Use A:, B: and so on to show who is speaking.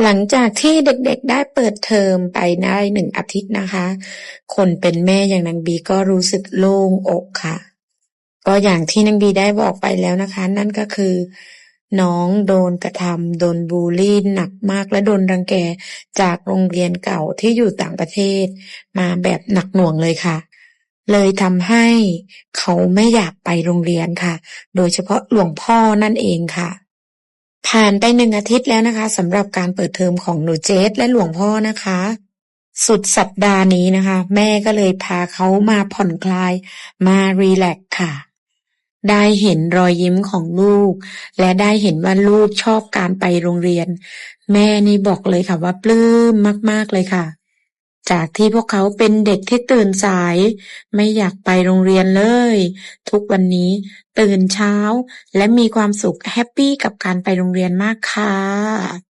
A: หลังจากที่เด็กๆได้เปิดเทอมไปได้หนึ่งอาทิตย์นะคะ คนเป็นแม่อย่างนางบีก็รู้สึกโล่งอกค่ะ ก็อย่างที่นางบีได้บอกไปแล้วนะคะ นั่นก็คือ น้องโดนกระทำโดนบูลลี่หนักมากและโดนรังแกจากโรงเรียนเก่าที่อยู่ต่างประเทศ มาแบบหนักหน่วงเลยค่ะ เลยทำให้เขาไม่อยากไปโรงเรียนค่ะ โดยเฉพาะหลวงพ่อนั่นเองค่ะ ผ่านไปหนึ่งอาทิตย์แล้วนะคะสำหรับการเปิดเทอมของหนูเจสและหลวงพ่อนะคะ สุดสัปดาห์นี้นะคะ แม่ก็เลยพาเขามาผ่อนคลายมารีแลกค่ะ ได้เห็นรอยยิ้มของลูก และได้เห็นว่าลูกชอบการไปโรงเรียน แม่นี่บอกเลยค่ะว่าปลื้มมาก ๆเลยค่ะ จากที่พวกเขาเป็นเด็กที่ตื่นสาย ไม่อยากไปโรงเรียนเลย ทุกวันนี้ตื่นเช้าและมีความสุขแฮปปี้กับการไปโรงเรียนมากค่ะ